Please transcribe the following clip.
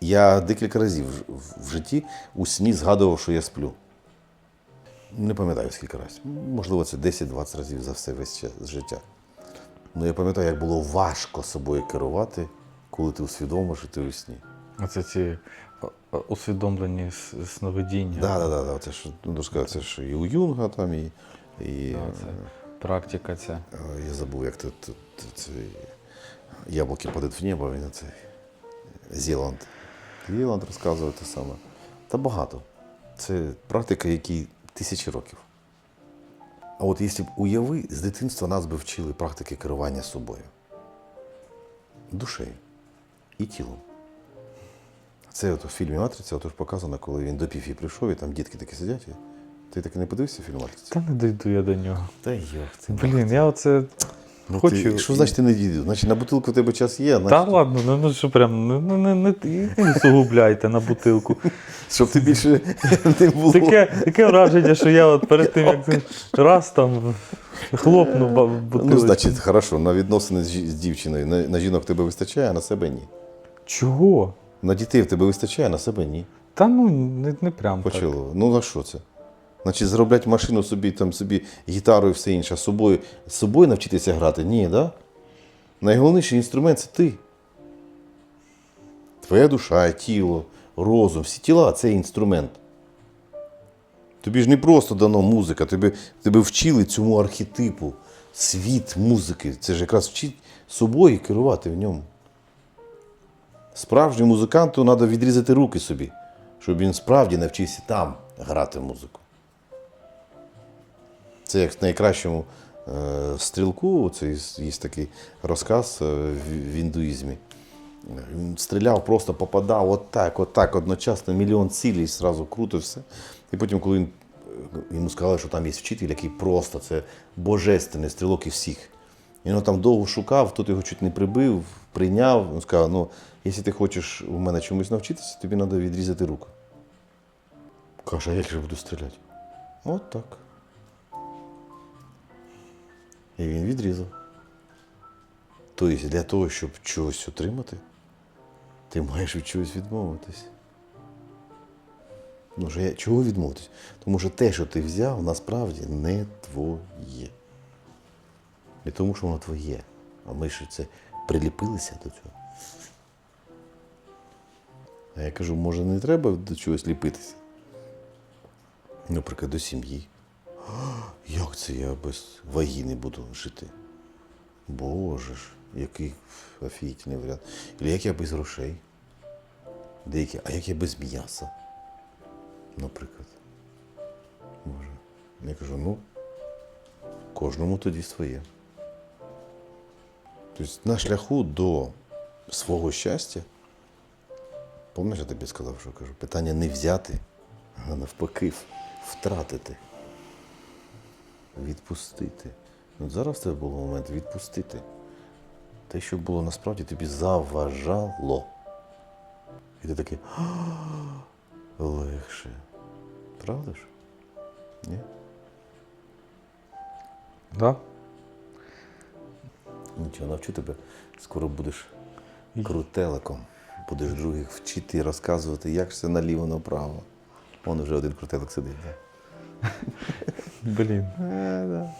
Я декілька разів в- житті у сні згадував, що я сплю. Не пам'ятаю скільки разів. Можливо, це 10-20 разів за все весь час життя. Ну я пам'ятаю, як було важко собою керувати, коли ти усвідомиш, що ти у сні. Оце ці усвідомлені сновидіння. Так, так, так. Це ж ну, сказати, це ж і у Юнга там, і. і Да, це практика ця. е, я забув, як це яблуки падають в небо, він це Зеланд. Зеланд розказує те саме. Та багато. Це практика, якій тисячі років. А от якщо б уяви, з дитинства нас би вчили практики керування собою. Душею і тілом. Це от у фільмі Матриця отож показано, коли він до піфі прийшов, і там дітки такі сидять. І... Ти таки не подивився фільм Матриця? Та не дійду я до нього. Та йох, ти. Блін, я оце. Ну, хочу. Ти, що значить ти не дійду? Значить на бутилку в тебе час є, Та ладно, ну, ну що прям, ну, ну, не, не, не усугубляйте на бутилку. щоб ти більше не було. Таке, таке враження, що я от перед тим, як ти раз там хлопну ба- бутилочку. Ну, значить, хорошо, на відносини з дівчиною, на, на жінок тебе вистачає, а на себе ні. Чого? На дітей в тебе вистачає, а на себе ні. Та ну не, не прям так. Почало. Ну за що це? Значить, зароблять машину собі, там собі гітару і все інше, з собою, собою навчитися грати? Ні, да? Найголовніший інструмент це ти. Твоя душа, тіло, розум, всі тіла це інструмент. Тобі ж не просто дано музика, тебе, тебе вчили цьому архетипу, світ музики. Це ж якраз вчить собою керувати в ньому. Справжньому музиканту треба відрізати руки собі, щоб він справді навчився там грати музику. Це як найкращому е, стрілку, це є, такий розказ е, в, індуїзмі. Він стріляв, просто попадав отак, отак, одночасно, мільйон цілей, зразу круто все. І потім, коли він, е, йому сказали, що там є вчитель, який просто це божественний стрілок і всіх. Він там довго шукав, тут його чуть не прибив, прийняв. Він сказав: ну, якщо ти хочеш у мене чомусь навчитися, тобі треба відрізати руку. Каже, а як же буду стріляти? От так. І він відрізав. Тобто, для того, щоб чогось отримати, ти маєш від чогось відмовитись. Ну, я- чого відмовитись? Тому що те, що ти взяв, насправді не твоє. Не тому, що воно твоє. А ми ж це приліпилися до цього. А я кажу, може, не треба до чогось ліпитися? Наприклад, до сім'ї. «А, Як це я без вагіни буду жити? Боже ж, який офігітельний варіант. Или як я без грошей? Деякі, а як я без м'яса? Наприклад. Боже. Я кажу, ну, кожному тоді своє. Тобто на шляху до свого щастя, пам'ятаєш, я тобі сказав, що кажу, питання не взяти, а навпаки, втратити. Відпустити. Ну, зараз в тебе був момент відпустити. Те, що було насправді тобі заважало. І ти такий легше. Правда ж? Ні? Да? Нічого, навчу тебе. Скоро будеш крутеликом. Будеш других вчити і розказувати, як все наліво направо. Вон уже один крутелик сидить. Да? Блін. А, да.